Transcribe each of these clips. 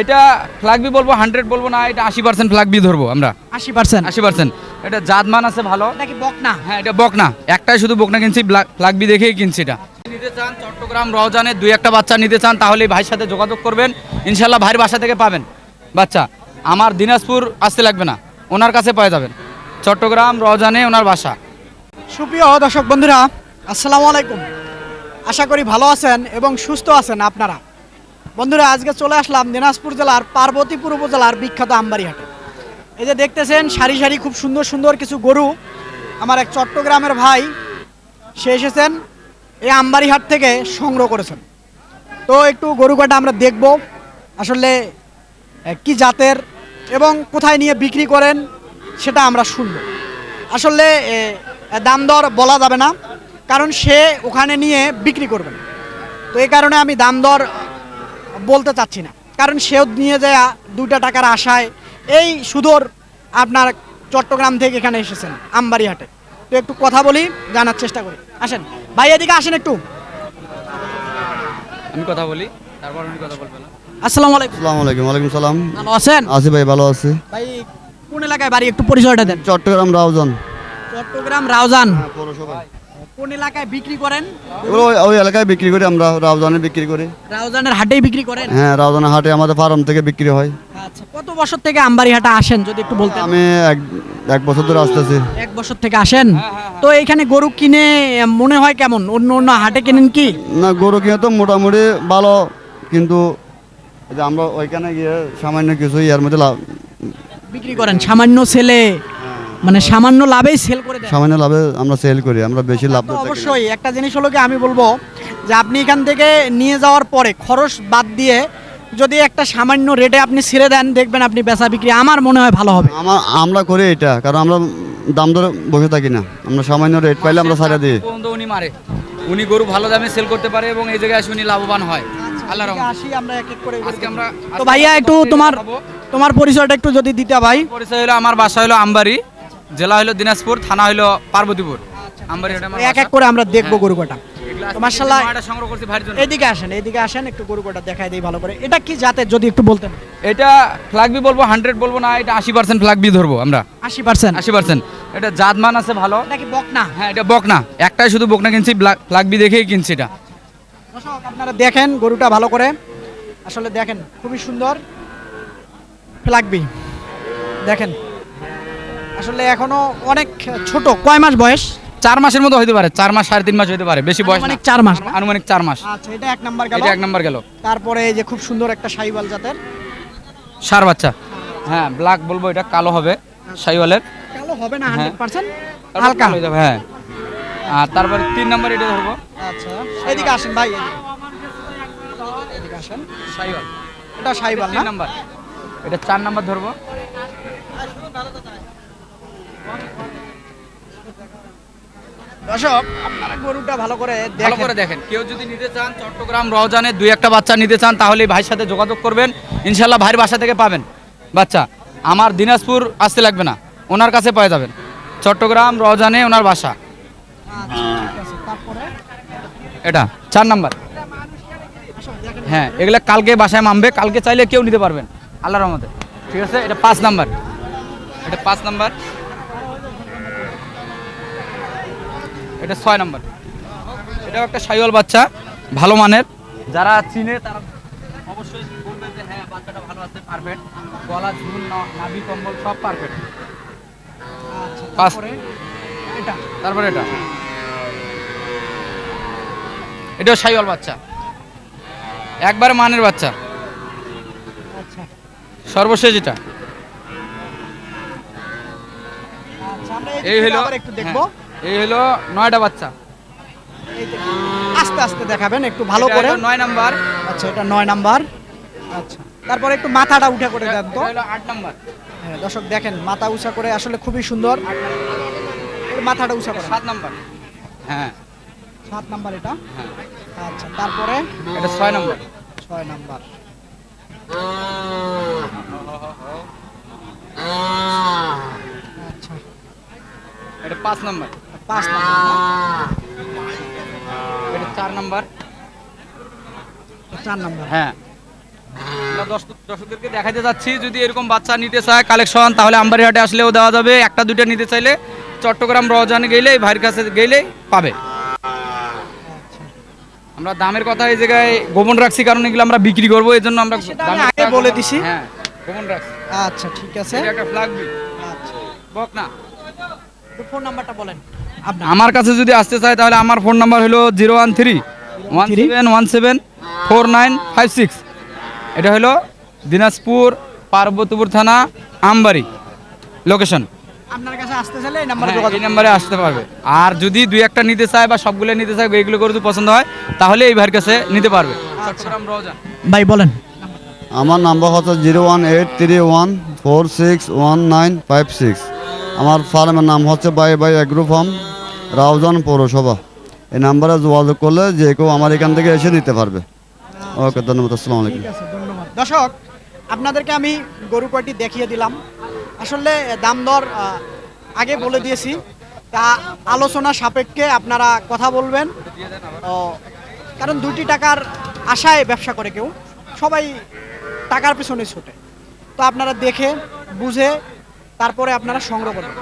এটা ফ্লাগবি বলব হান্ড্রেড বলব না এটা আশি পার্সেন্ট ফ্লাগবি ধরবো আমরা। আশি পার্সেন্ট আশি পার্সেন্ট এটা জাতমান আছে ভালো। এটা কি বক না হ্যাঁ এটা বকনা। একটাই শুধু বকনা কিনছি ফ্লাগবি দেখেই কিনছি এটা। নিতে চান চট্টগ্রাম রওজানে দুই একটা বাচ্চা নিতে চান তাহলে ভাইয়ের সাথে যোগাযোগ করবেন। ইনশাল্লাহ ভাইয়ের বাসা থেকে পাবেন। বাচ্চা আমার দিনাজপুর আসতে লাগবে না। ওনার কাছে পাওয়া যাবেন। চট্টগ্রাম রওজানে ওনার বাসা। সুপ্রিয় দর্শক বন্ধুরা আসসালামু আলাইকুম। আশা করি ভালো আছেন এবং সুস্থ আছেন আপনারা। বন্ধুরা, আজকে চলে আসলাম দিনাজপুর জেলার পার্বতীপুর উপজেলার বিখ্যাত আমবাড়িহাটে এই যে দেখতেছেন, সারি সারি খুব সুন্দর সুন্দর কিছু গরু। আমার এক চট্টগ্রামের ভাই, সে এসেছেন, এই আমবাড়িহাট থেকে সংগ্রহ করেছেন। তো একটু গরু কাটা আমরা দেখব, আসলে কি জাতের এবং কোথায় নিয়ে বিক্রি করেন, সেটা আমরা শুনব। আসলে দাম দর বলা যাবে না, কারণ সে ওখানে নিয়ে বিক্রি করবেন। তো এই কারণে আমি দাম দর বলতে চাচ্ছি না। কারণ সেও নিয়ে যায় দুইটা টাকার আশায়। এই সুদূর আপনার চট্টগ্রাম থেকে এখানে এসেছেন আমবাড়িহাটে তো একটু কথা বলি জানার চেষ্টা করি। আসেন ভাই এদিকে আসেন একটু। আমি কথা বলি তারপর উনি কথা বলবেন আসসালামু আলাইকুম। আসসালামু আলাইকুম ওয়ালাইকুম সালাম। ভালো আছেন? আছি ভাই ভালো আছি। ভাই কোন এলাকায় বাড়ি? একটু পরিচয়টা দেন। চট্টগ্রাম রাউজান। চট্টগ্রাম রাউজান। পৌরসভা কোন এলাকায় বিক্রি করেন? এগুলো ওই- ওই এলাকায় বিক্রি করি আমরা রাউজানে বিক্রি করি। রাউজানের হাটেই বিক্রি করেন? হ্যাঁ হাটে আমাদের ফার্ম থেকে বিক্রি হয়। আচ্ছা কত বছর থেকে আমবাড়িহাটে আসেন যদি একটু বলতেন? আমি এক এক বছর ধরে আসতেছি। এক বছর থেকে আসেন? তো এইখানে গরু কিনে মনে হয় কেমন? অন্য অন্য হাটে কেনেন কি? না গরু কিনে তো মোটামুটি ভালো কিন্তু এই যে আমরা ওইখানে গিয়ে সামান্য কিছু ইয়ার মধ্যে লাভ বিক্রি করেন। সামান্য সেলে মানে সামান্য লাভেই সেল করে দেন সামান্য লাভে আমরা সেল করি আমরা বেশি লাভ। অবশ্যই একটা জিনিস হলো কি আমি বলব যে আপনি এখান থেকে নিয়ে যাওয়ার পরে খরচ বাদ দিয়ে যদি একটা সামান্য রেটে আপনি ছেড়ে দেন দেখবেন আপনি বেচা বিক্রি আমার মনে হয় ভালো হবে। আমার আমরা করি এটা কারণ আমরা দাম ধরে বসে থাকি না। আমরা সামান্য রেট পাইলে আমরা ছাড়া দিই। পর্যন্ত উনি মারে? উনি গরু ভালো দামে সেল করতে পারে এবং এই জায়গায় এসে উনি লাভবান হয়। আল্লাহ এদিকে আসি আমরা এক এক করে আজকে আমরা তো ভাইয়া একটু তোমার তোমার পরিচয়টা একটু যদি দিতে ভাই। পরিচয় হলো আমার বাসা হলো আমবাড়ি। জেলা হলো দিনাজপুর থানা হলো পার্বতীপুর। আমবাড়ি আমার এক এক করে আমরা দেখব গরু কটা মার্শাল্লাহ সংগ্রহ করছি ভাইয়ের জন্য। এদিকে আসেন এদিকে আসেন একটু গরু কটা দেখাই দিই ভালো করে। এটা কি জাতের যদি একটু বলতেন? এটা ফ্লাগবি বলব হান্ড্রেড বলব না এটা আশি পার্সেন্ট ফ্লাগবি ধরবো আমরা। আশি পার্সেন্ট আশি পার্সেন্ট এটা জাতমান আছে ভালো। এটা কি বক না হ্যাঁ এটা বকনা। একটাই শুধু বকনা কিনছি ফ্লাগবি দেখেই কিনছি এটা। আপনারা দেখেন গরুটা ভালো করে। আসলে দেখেন খুবই সুন্দর। ফ্লাগবি দেখেন। আসলে এখনও অনেক ছোট। কয় মাস বয়স? চার মাসের মতো হতে পারে চার মাস সাড়ে তিন মাস হতে পারে বেশি বয়স। আনুমানিক চার মাস আনুমানিক চার মাস। আচ্ছা এটা এক নাম্বার গেল। এটা এক নাম্বার গেল। তারপরে এই যে খুব সুন্দর একটা সাইবাল জাতের। সার বাচ্চা। হ্যাঁ ব্ল্যাক বলব এটা কালো হবে শাইওয়ালের কালো হবে না হ্যাঁ। Hundred percent? তারপর হালকা? হয়ে যাবে, হ্যাঁ। আর তারপরে তিন নাম্বার এটা ধরবো। আচ্ছা এদিকে আসেন ভাই। এদিকে। আসেন। শাইওয়াল এটা সাইবাল না? নাম্বার। এটা চার নাম্বার ধরবো। দর্শক আপনারা গরুটা ভালো করে ভালো করে দেখেন। কেউ যদি নিতে চান চট্টগ্রাম রওজানে দুই একটা বাচ্চা নিতে চান তাহলে ভাইয়ের সাথে যোগাযোগ করবেন। ইনশাল্লাহ ভাইয়ের বাসা থেকে পাবেন। বাচ্চা আমার দিনাজপুর আসতে লাগবে না। ওনার কাছে পেয়ে যাবেন। চট্টগ্রাম রওজানে ওনার বাসা। এটা চার নাম্বার। হ্যাঁ এগুলা কালকে বাসায় মামবে। কালকে চাইলে কেউ নিতে পারবেন। আল্লাহ রহমতে। ঠিক আছে? এটা পাঁচ নাম্বার। এটা পাঁচ নাম্বার। এটা ছয় নম্বর। এটাও একটা সাইওয়াল বাচ্চা ভালো মানের। যারা চিনে তারা অবশ্যই বলবে যে হ্যাঁ বাচ্চাটা ভালো আছে পারফেক্ট গলা ঝুল নাভি কম্বল সব পারফেক্ট তারপরে এটা। তারপরে এটা। এটাও সাইওয়াল বাচ্চা। একবারে মানের বাচ্চা। আচ্ছা। সর্বশেষ এটা। আচ্ছা এই হলো একটু দেখব। হ্যাঁ, এই হলো নয়টা বাচ্চা। আস্তে আস্তে দেখাবেন একটু ভালো করে। নয় নাম্বার। আচ্ছা এটা নয় নাম্বার। আচ্ছা তারপরে একটু মাথাটা উঠে করে দেন তো। আট নাম্বার। হ্যাঁ দর্শক দেখেন মাথা উঁচা করে আসলে খুবই সুন্দর। মাথাটা উঁচা করে। সাত নাম্বার। হ্যাঁ। সাত নাম্বার এটা? হ্যাঁ। আচ্ছা তারপরে? এটা ছয় নাম্বার। ছয় নাম্বার। আচ্ছা। এটা পাঁচ নাম্বার। পাঁচ নাম্বার এটা চার নাম্বার চার নাম্বার হ্যাঁ। এটা দর্শকদেরকে দেখাতে যাচ্ছি যদি এরকম বাচ্চা নিতে চায় কালেকশন তাহলে আমবাড়িহাটে আসলেও দেওয়া যাবে। একটা দুটো নিতে চাইলে চট্টগ্রাম রজানে গেলেই ভাইয়ের কাছে গেলেই পাবে। আমরা দামের কথা এই জায়গায় গোপন রাখছি কারণ এগুলো আমরা বিক্রি করব এই জন্য আমরা আগে বলে দিছি। হ্যাঁ গোপন রাখছি। আচ্ছা ঠিক আছে। এটা একটা ফ্ল্যাগ আচ্ছা। বক না। ফোন নাম্বারটা বলেন। আমার কাছে যদি আসতে চায় তাহলে আমার ফোন নাম্বার হলো zero one three one seven one seven four nine five six. এটা হলো দিনাজপুর পার্বতীপুর থানা আমবাড়ি লোকেশন। আপনার কাছে আসতে চাইলে এই নাম্বারে হ্যাঁ, যোগাযোগ এই নাম্বারে আসতে পারবে। আর যদি দুই একটা নিতে চায় বা সবগুলো নিতে চায় এইগুলো করে যদি পছন্দ হয় তাহলে এই ভাইয়ের কাছে নিতে পারবে। চট্টগ্রাম রওজা। ভাই বলেন। আমার নাম্বার হচ্ছে zero one eight three one four six one nine five six. আমার ফার্মের নাম হচ্ছে bye bye agro farm. Raozan পৌরসভা। এই নাম্বারে যোগাযোগ করলে যে কেউ আমার এখান থেকে এসে নিতে পারবে। ওকে ধন্যবাদ আসসালামু আলাইকুম। ধন্যবাদ। দর্শক আপনাদেরকে আমি গরু কয়টি দেখিয়ে দিলাম। আসলে দাম দর আগে বলে দিয়েছি। তা আলোচনা সাপেক্ষে আপনারা কথা বলবেন। ও, কারণ দুটি টাকার আশায় ব্যবসা করে কেউ। সবাই টাকার পিছনে ছোটে। তো আপনারা দেখে বুঝে তারপরে আপনারা সংগ্রহ করবেন।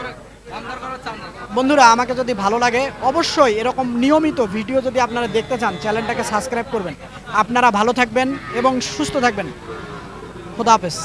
বন্ধুরা, আমাকে যদি ভালো লাগে, অবশ্যই এরকম নিয়মিত ভিডিও যদি আপনারা দেখতে চান, চ্যানেলটাকে সাবস্ক্রাইব করবেন। আপনারা ভালো থাকবেন এবং সুস্থ থাকবেন। খোদা হাফেজ।